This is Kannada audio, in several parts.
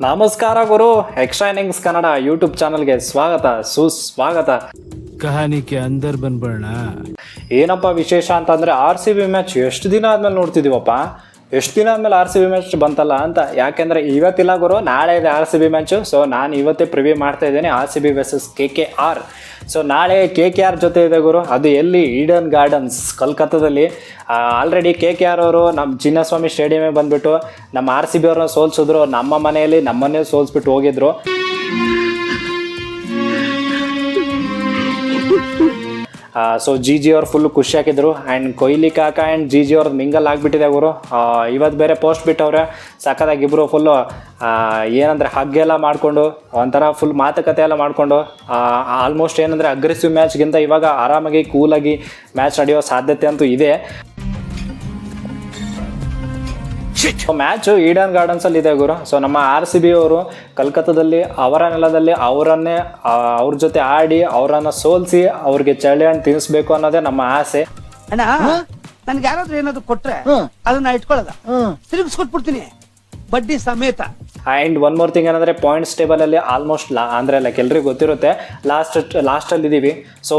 ನಮಸ್ಕಾರ ಗುರು ಎಕ್ಸ್ಟ್ರಾ ಇನ್ನಿಂಗ್ಸ್ ಕನ್ನಡ ಯೂಟ್ಯೂಬ್ ಚಾನಲ್ಗೆ ಸ್ವಾಗತ ಸುಸ್ವಾಗತ. ಕಹಾನಿಕೆ ಅಂದರ್ ಬಂದ್ಬಿಡೋಣ ಏನಪ್ಪ ವಿಶೇಷ ಅಂತಂದ್ರೆ ಆರ್ ಸಿ ಬಿ ಮ್ಯಾಚ್ ಎಷ್ಟು ದಿನ ಆದ್ಮೇಲೆ ನೋಡ್ತಿದೀವಪ್ಪ? ಎಷ್ಟು ದಿನ ಆದ್ಮೇಲೆ ಆರ್ ಸಿ ಬಿ ಮ್ಯಾಚ್ ಬಂತಲ್ಲ ಅಂತ. ಯಾಕೆಂದ್ರೆ ಇವತ್ತಿಲ್ಲ ಗುರು, ನಾಳೆ ಇದೆ R C B match so ನಾನು ಇವತ್ತೇ ಪ್ರಿವ್ಯೂ ಮಾಡ್ತಾ ಇದ್ದೀನಿ R C B versus K K R so ನಾಳೆ ಕೆ ಕೆ ಆರ್ ಜೊತೆ ಇದೆ ಗುರು. ಅದು ಎಲ್ಲಿ? ಈಡನ್ ಗಾರ್ಡನ್ಸ್ ಕಲ್ಕತ್ತಾದಲ್ಲಿ. ಆಲ್ರೆಡಿ ಕೆ ಕೆ ಆರ್ ಅವರು ನಮ್ಮ ಚಿನ್ನಸ್ವಾಮಿ ಸ್ಟೇಡಿಯಮೇ ಬಂದ್ಬಿಟ್ಟು ನಮ್ಮ ಆರ್ ಸಿ ಬಿ ಅವ್ರನ್ನ ಸೋಲ್ಸಿದ್ರು. ನಮ್ಮ ಮನೆಯಲ್ಲಿ ನಮ್ಮನ್ನೇ ಸೋಲ್ಸ್ಬಿಟ್ಟು ಹೋಗಿದ್ರು. ಸೊ ಜಿ ಜಿ ಅವ್ರು ಫುಲ್ ಖುಷಿ ಹಾಕಿದ್ರು. ಆ್ಯಂಡ್ ಕೊಹ್ಲಿ ಕಾಕ ಆ್ಯಂಡ್ ಜಿ ಜಿ ಅವ್ರದ್ದು ಮಿಂಗಲ್ ಆಗಿಬಿಟ್ಟಿದೆ ಅವರು. ಇವತ್ತು ಬೇರೆ ಪೋಸ್ಟ್ ಬಿಟ್ಟವ್ರೆ. ಸಖತ್ತಾಗಿ ಇಬ್ಬರು ಫುಲ್ಲು ಏನಂದರೆ ಹಗ್ಗೆಲ್ಲ ಮಾಡಿಕೊಂಡು, ಒಂಥರ ಫುಲ್ ಮಾತುಕತೆ ಎಲ್ಲ ಮಾಡಿಕೊಂಡು ಆಲ್ಮೋಸ್ಟ್ ಏನಂದರೆ ಅಗ್ರೆಸಿವ್ ಮ್ಯಾಚ್ಗಿಂತ ಇವಾಗ ಆರಾಮಾಗಿ ಕೂಲಾಗಿ ಮ್ಯಾಚ್ ನಡೆಯೋ ಸಾಧ್ಯತೆ ಅಂತೂ ಇದೆ. ಮ್ಯಾಚು ಈಡನ್ ಗಾರ್ಡನ್ಸ್ ಅಲ್ಲಿ ಇದೆ ಗುರು. ಸೊ ನಮ್ಮ ಆರ್ ಸಿ ಬಿ ಅವರು ಕಲ್ಕತ್ತಾದಲ್ಲಿ ಅವರ ನೆಲದಲ್ಲಿ ಅವರನ್ನೇ ಅವ್ರ ಜೊತೆ ಆಡಿ ಅವರನ್ನ ಸೋಲ್ಸಿ ಅವ್ರಿಗೆ ಚಳಿ ಹಣ್ಣು ತಿನ್ನಿಸ್ಬೇಕು ಅನ್ನೋದೇ ನಮ್ಮ ಆಸೆ. ಅಣ್ಣ ನನ್ಗೆ ಯಾರಾದ್ರೂ ಏನಾದ್ರು ಕೊಟ್ರೆ ಅದನ್ನ ಇಟ್ಕೊಳ್ಳೋದ ತಿರುಗಿಸ್ಕೊಟ್ಬಿಡ್ತೀನಿ. ಬಡ್ಡಿ ಸಮೇತ. ಆ್ಯಂಡ್ ಒನ್ ಮೋರ್ ಥಿಂಗ್ ಏನಂದರೆ ಪಾಯಿಂಟ್ಸ್ ಟೇಬಲಲ್ಲಿ ಆಲ್ಮೋಸ್ಟ್ ಲಾ ಅಂದರೆ ಲೈಕ್ ಎಲ್ರಿಗೂ ಗೊತ್ತಿರುತ್ತೆ. ಲಾಸ್ಟ್ ಲಾಸ್ಟಲ್ಲಿ ಇದ್ದೀವಿ ಸೊ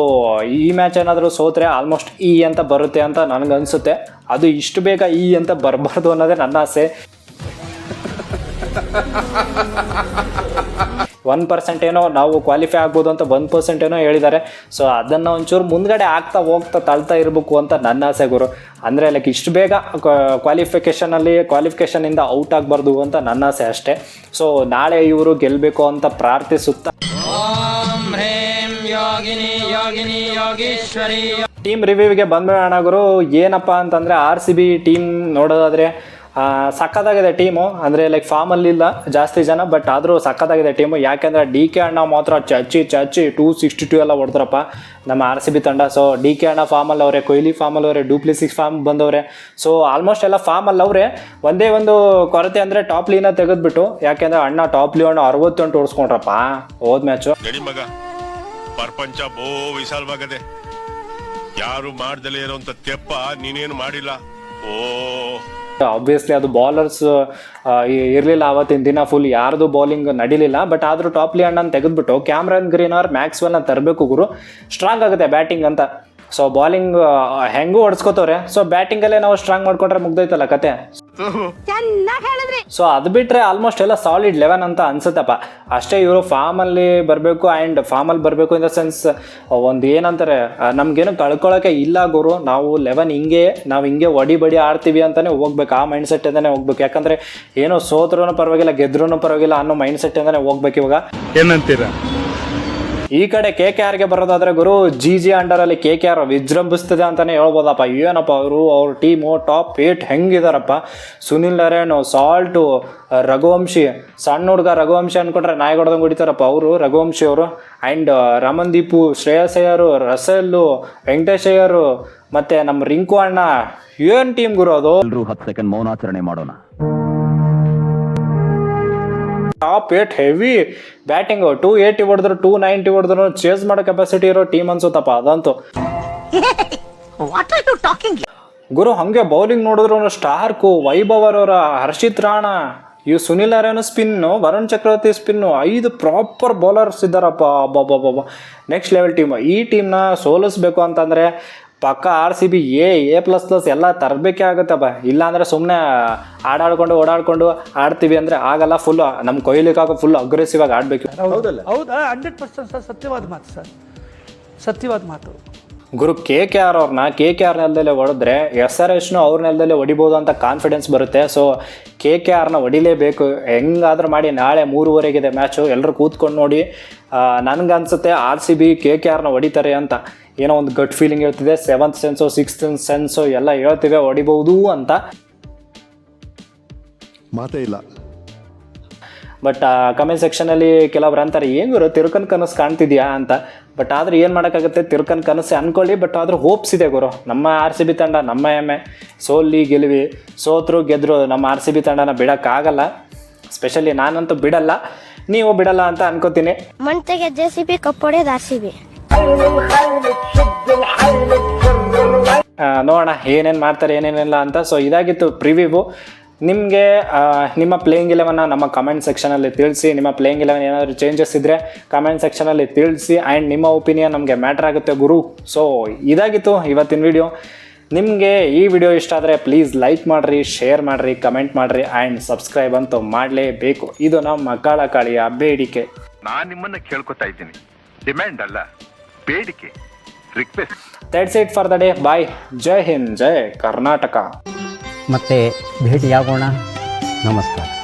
ಈ ಮ್ಯಾಚ್ ಏನಾದರೂ ಸೋತ್ರೆ ಆಲ್ಮೋಸ್ಟ್ ಈ ಅಂತ ಬರುತ್ತೆ ಅಂತ ನನಗೆ ಅನಿಸುತ್ತೆ. ಅದು ಇಷ್ಟು ಬೇಗ ಈ ಅಂತ ಬರಬಾರ್ದು ಅನ್ನೋದೇ ನನ್ನ ಆಸೆ. ಒನ್ ಪರ್ಸೆಂಟ್ ಏನೋ ನಾವು ಕ್ವಾಲಿಫೈ ಆಗ್ಬೋದು ಅಂತ ಒನ್ ಪರ್ಸೆಂಟ್ ಏನೋ ಹೇಳಿದ್ದಾರೆ. ಸೊ ಅದನ್ನು ಒಂಚೂರು ಮುಂದ್ಗಡೆ ಆಗ್ತಾ ಹೋಗ್ತಾ ತಳ್ತಾ ಇರಬೇಕು ಅಂತ ನನ್ನ ಆಸೆ ಗುರು. ಅಂದರೆ ಲೈಕ್ ಇಷ್ಟು ಬೇಗ ಕ್ವಾಲಿಫಿಕೇಷನಲ್ಲಿ ಕ್ವಾಲಿಫಿಕೇಷನಿಂದ ಔಟ್ ಆಗಬಾರ್ದು ಅಂತ ನನ್ನ ಆಸೆ ಅಷ್ಟೇ. ಸೊ ನಾಳೆ ಇವರು ಗೆಲ್ಲಬೇಕು ಅಂತ ಪ್ರಾರ್ಥಿಸುತ್ತಾ ಟೀಮ್ ರಿವ್ಯೂಗೆ ಬಂದ್ಬಿಡೋಣ ಗುರು ಏನಪ್ಪ ಅಂತಂದರೆ ಆರ್ ಸಿ ಬಿ ಟೀಮ್ ನೋಡೋದಾದರೆ ಆ, ಸಖತ್ತಾಗಿದೆ ಟೀಮು. ಅಂದರೆ ಲೈಕ್ ಫಾರ್ಮಲ್ಲಿಲ್ಲ ಜಾಸ್ತಿ ಜನ ಬಟ್ ಆದರೂ ಸಕ್ಕತ್ತಾಗಿದೆ ಟೀಮು. ಯಾಕೆಂದರೆ ಡಿ ಕೆ ಅಣ್ಣ ಮಾತ್ರ ಚಚ್ಚಿ ಚಚ್ಚಿ ಟೂ ಸಿಕ್ಸ್ಟಿ ಟೂ ಎಲ್ಲ ಹೊಡೆದ್ರಪ್ಪ ನಮ್ಮ ಆರ್ ಸಿ ಬಿ ತಂಡ. ಸೊ ಡಿ ಕೆ ಅಣ್ಣ ಫಾರ್ಮಲ್ಲಿ ಅವರೇ ಕೊಹ್ಲಿ ಫಾರ್ಮಲ್ಲಿ ಅವರೇ ಡೂಪ್ಲಿಸಿಕ್ಸ್ ಫಾರ್ಮ್ ಬಂದವ್ರೆ. ಸೊ ಆಲ್ಮೋಸ್ಟ್ ಎಲ್ಲ ಫಾರ್ಮಲ್ಲಿ ಅವರೇ ಒಂದೇ ಒಂದು ಕೊರತೆ ಅಂದರೆ ಟಾಪ್ ಲೀನ ತೆಗೆದ್ಬಿಟ್ಟು ಯಾಕೆಂದರೆ ಅಣ್ಣ ಟಾಪ್ ಲೀ ಅಣ್ಣ ಅರವತ್ತೆಂಟು ಓಡಿಸ್ಕೊಂಡ್ರಪ್ಪ ಹೋದ ಮ್ಯಾಚು ಪ್ರಪಂಚ ಬೋ ಯಾರು ಮಾಡ್ದಲೇ ಇರೋಂತ ತೆಪ್ಪ ನೀನೇನು ಮಾಡಿಲ್ಲ? ಓ. ಆಬ್ವಿಯಸ್ಲಿ ಅದು ಬಾಲರ್ಸ್ ಇರಲಿಲ್ಲ ಅವತ್ತಿನ ದಿನ ಫುಲ್ ಯಾರ್ದು ಬೌಲಿಂಗ್ ನಡಿಲಿಲ್ಲ ಬಟ್ ಆದರೂ ಟಾಪ್ಲಿ ಅಣ್ಣನ ತೆಗೆದ್ಬಿಟ್ಟು ಕ್ಯಾಮ್ರನ್ ಗ್ರೀನ್ ಅವ್ರ ಮ್ಯಾಕ್ಸ್ವೆಲ್ನ ತರಬೇಕು ಗುರು. ಸ್ಟ್ರಾಂಗ್ ಆಗುತ್ತೆ ಬ್ಯಾಟಿಂಗ್ ಅಂತ. ಸೊ ಬಾಲಿಂಗ್ ಹೆಂಗೂ ಹೊಡ್ಸ್ಕೋತವ್ರೆ ಸೊ ಬ್ಯಾಟಿಂಗಲ್ಲೇ ನಾವು ಸ್ಟ್ರಾಂಗ್ ಮಾಡ್ಕೊಂಡ್ರೆ ಮುಗ್ದೈತಲ್ಲ ಕತೆ. ಸೊ ಅದು ಬಿಟ್ರೆ ಆಲ್ಮೋಸ್ಟ್ ಎಲ್ಲ ಸಾಲಿಡ್ ಲೆವೆನ್ ಅಂತ ಅನ್ಸುತ್ತಪ್ಪ. ಅಷ್ಟೇ ಇವರು ಫಾರ್ಮಲ್ಲಿ ಬರಬೇಕು ಆ್ಯಂಡ್ ಫಾರ್ಮಲ್ಲಿ ಬರಬೇಕು ಇನ್ ದ ಸೆನ್ಸ್ ಒಂದು ಏನಂತಾರೆ ನಮ್ಗೇನು ಕಳ್ಕೊಳ್ಳೋಕೆ ಇಲ್ಲ ಗುರು. ನಾವು ಲೆವೆನ್ ಹಿಂಗೆ ನಾವು ಹಿಂಗೆ ಒಡಿ ಬಡಿ ಆಡ್ತೀವಿ ಅಂತಲೇ ಹೋಗ್ಬೇಕು. ಆ ಮೈಂಡ್ ಸೆಟ್ ಸೆಟ್ಟಿಂದನೇ ಹೋಗ್ಬೇಕು. ಯಾಕಂದರೆ ಏನೋ ಸೋತ್ರೂ ಪರವಾಗಿಲ್ಲ ಗೆದ್ರೂ ಪರವಾಗಿಲ್ಲ ಅನ್ನೋ ಮೈಂಡ್ ಸೆಟ್ ಸೆಟ್ಟಿಂದನೇ ಹೋಗ್ಬೇಕು ಇವಾಗ. ಏನಂತೀರಾ? ಈ ಕಡೆ ಕೆ ಕೆ ಆರ್ಗೆ ಬರೋದಾದ್ರೆ ಗುರು ಜಿ ಜಿ ಅಂಡರಲ್ಲಿ ಕೆ ಕೆ ಆರ್ ವಿಜೃಂಭಿಸ್ತದೆ ಅಂತಾನೆ ಹೇಳ್ಬೋದಪ್ಪ. ಏನಪ್ಪ ಅವರು ಅವ್ರ team top eight ಹೆಂಗಿದಾರಪ್ಪ? Sunil Narine Salt Raghuvanshi. ಸಣ್ಣ ಹುಡುಗ ರಘುವಂಶಿ ಅನ್ಕೊಂಡ್ರೆ ನಾಯಿ ಹೊಡೆದಂಗೆ ಹೊಡಿತಾರಪ್ಪ ಅವರು, ರಘುವಂಶಿ ಅವರು. ಆ್ಯಂಡ್ ಅಯ್ಯರು ರಸೆಲ್ಲು ವೆಂಕಟೇಶ್ ಅಯ್ಯರು, ಮತ್ತೆ ನಮ್ಮ ರಿಂಕು ಅಣ್ಣ. ಏನು ಟೀಮ್ ಗುರು ಅದು? ಎಲ್ಲರೂ ಹತ್ತು ಸೆಕೆಂಡ್ ಮೌನಾಚರಣೆ ಮಾಡೋಣ. Top eight heavy batting two eighty ಹೊಡೆದ್ರು ಟೂ ನೈಂಟಿ ಹೊಡೆದ್ರು ಚೇಸ್ ಮಾಡೋ ಕೆಪಾಸಿಟಿ ಇರೋ ಟೀಮ್ ಅನ್ಸುತ್ತಪ್ಪ ಅದಂತೂ. ಗುರು ಹಂಗೆ ಬೌಲಿಂಗ್ ನೋಡಿದ್ರು ಸ್ಟಾರ್ಕು ವೈಭವ್ ಅವರ ಹರ್ಷಿತ್ ರಾಣಾ ಇವ್ ಸುನಿಲ್ ಅರೇನು ಸ್ಪಿನ್ನು ವರುಣ್ ಚಕ್ರವರ್ತಿ ಸ್ಪಿನ್ನು ಐದು ಪ್ರಾಪರ್ ಬೌಲರ್ಸ್ ಇದ್ದಾರಪ್ಪ. ಅಬ್ಬಬ್ಬಬ್ಬ ನೆಕ್ಸ್ಟ್ ಲೆವೆಲ್ ಟೀಮ್ ಈ ಟೀಮ್ನ ಸೋಲಿಸ್ಬೇಕು ಅಂತಂದರೆ ಪಕ್ಕ R C B A A plus plus ಎಲ್ಲ ತರಬೇಕೇ ಆಗುತ್ತಪ್ಪ ಇಲ್ಲಾಂದರೆ ಸುಮ್ಮನೆ ಆಡಾಡ್ಕೊಂಡು ಓಡಾಡ್ಕೊಂಡು ಆಡ್ತೀವಿ ಅಂದರೆ ಆಗಲ್ಲ ಫುಲ್ ನಮ್ಮ ಕೊಹ್ಲಿಗಾಗ ಫುಲ್ ಅಗ್ರೆಸಿವ್ ಆಗಿ ಆಡಬೇಕು. ಹೌದಾ ಹಂಡ್ರೆಡ್ ಪರ್ಸೆಂಟ್ ಸರ್ ಸತ್ಯವಾದ ಮಾತು ಸರ್. ಸತ್ಯವಾದ ಮಾತು. ಗುರು ಕೆ ಕೆ ಆರ್ ಅವ್ರನ್ನ ಕೆ ಕೆ ಆರ್ ನೆಲದಲ್ಲೇ ಹೊಡೆದ್ರೆ ಎಸ್ ಆರ್ ಎಸ್ನು ಅವ್ರ ನೆಲದಲ್ಲೇ ಹೊಡಿಬೋದು ಅಂತ ಕಾನ್ಫಿಡೆನ್ಸ್ ಬರುತ್ತೆ. ಸೊ ಕೆ ಕೆ ಆರ್ನ ಹೊಡಿಲೇಬೇಕು. ಹೆಂಗಾದ್ರೂ ಮಾಡಿ ನಾಳೆ ಮೂರುವರೆಗಿದೆ ಮ್ಯಾಚು ಎಲ್ಲರೂ ಕೂತ್ಕೊಂಡು ನೋಡಿ ನನಗನ್ಸುತ್ತೆ R C B K K ಆರ್ನ ಹೊಡಿತಾರೆ ಅಂತ. ಏನೋ ಒಂದು ಗಟ್ ಫೀಲಿಂಗ್ ಹೇಳ್ತಿದೆ. ಸೆವೆಂತ್ ಸೆನ್ಸು ಸಿಕ್ಸ್ತ್ ಸೆನ್ಸು ಎಲ್ಲ ಹೇಳ್ತಿವೆ ಹೊಡಿಬಹುದು ಅಂತ. ಮಾತೇ ಇಲ್ಲ. ಬಟ್ ಕಮೆಂಟ್ ಸೆಕ್ಷನಲ್ಲಿ ಕೆಲವ್ರು ಅಂತಾರೆ ಏನು ಗುರು ತಿರ್ಕನ್ ಕನಸು ಕಾಣ್ತಿದ್ಯಾ? ಅಂತ. ಬಟ್ ಆದ್ರೆ ಏನು ಮಾಡೋಕ್ಕಾಗುತ್ತೆ? ತಿರುಕನ್ ಕನಸು ಅನ್ಕೊಳ್ಳಿ ಬಟ್ ಆದ್ರೂ ಹೋಪ್ಸ್ ಇದೆ ಗುರು. ನಮ್ಮ ಆರ್ ಸಿ ಬಿ ತಂಡ ನಮ್ಮ ಹೆಮ್ಮೆ. ಸೋಲಿ ಗೆಲುವಿ ಸೋತ್ರು ಗೆದ್ರು ನಮ್ಮ ಆರ್ ಸಿ ಬಿ ತಂಡನ ಬಿಡೋಕ್ಕಾಗಲ್ಲ. ಸ್ಪೆಷಲಿ ನಾನಂತೂ ಬಿಡಲ್ಲ. ನೀವು ಬಿಡಲ್ಲ ಅಂತ ಅನ್ಕೋತೀನಿ. ಮಂತೆಗೆ ಜೆ ಸಿ ಬಿ ಕಪ್ಪೊಡೆದು ಆರ್ ಸಿ ಬಿ. ಆ, ನೋಡೋಣ, ಏನೇನು ಮಾಡ್ತಾರೆ, ಏನೇನಿಲ್ಲ ಅಂತ. ಸೊ ಇದಾಗಿತ್ತು ಪ್ರಿವ್ಯೂ ನಿಮಗೆ ನಿಮ್ಮ ಪ್ಲೇಯಿಂಗ್ ಇಲೆವನ್ನ ನಮ್ಮ ಕಮೆಂಟ್ ಸೆಕ್ಷನಲ್ಲಿ ತಿಳಿಸಿ. ನಿಮ್ಮ ಪ್ಲೇಯಿಂಗ್ ಇಲೆವನ್ ಏನಾದರೂ ಚೇಂಜಸ್ ಇದ್ದರೆ ಕಮೆಂಟ್ ಸೆಕ್ಷನಲ್ಲಿ ತಿಳಿಸಿ. ಆ್ಯಂಡ್ ನಿಮ್ಮ ಒಪಿನಿಯನ್ ನಮಗೆ ಮ್ಯಾಟ್ರ್ ಆಗುತ್ತೆ ಗುರು. ಸೊ ಇದಾಗಿತ್ತು ಇವತ್ತಿನ ವಿಡಿಯೋ ನಿಮಗೆ ಈ ವಿಡಿಯೋ ಇಷ್ಟ ಆದರೆ ಪ್ಲೀಸ್ ಲೈಕ್ ಮಾಡಿರಿ ಶೇರ್ ಮಾಡಿರಿ ಕಮೆಂಟ್ ಮಾಡಿರಿ ಆ್ಯಂಡ್ ಸಬ್ಸ್ಕ್ರೈಬ್ ಅಂತೂ ಮಾಡಲೇಬೇಕು. ಇದು ನಮ್ಮ ಕಾಳಕಾಳಿಯ ಬೇಡಿಕೆ. ನಾನು ನಿಮ್ಮನ್ನು ಕೇಳ್ಕೊತಾ ಇದ್ದೀನಿ. ಡಿಮ್ಯಾಂಡ್ ಅಲ್ಲ. ಬೇಡಿಕೆ request that's it for the day bye ಜೈ ಹಿಂದ್ ಜೈ ಕರ್ನಾಟಕ ಮತ್ತೆ ಭೇಟಿಯಾಗೋಣ. ನಮಸ್ಕಾರ.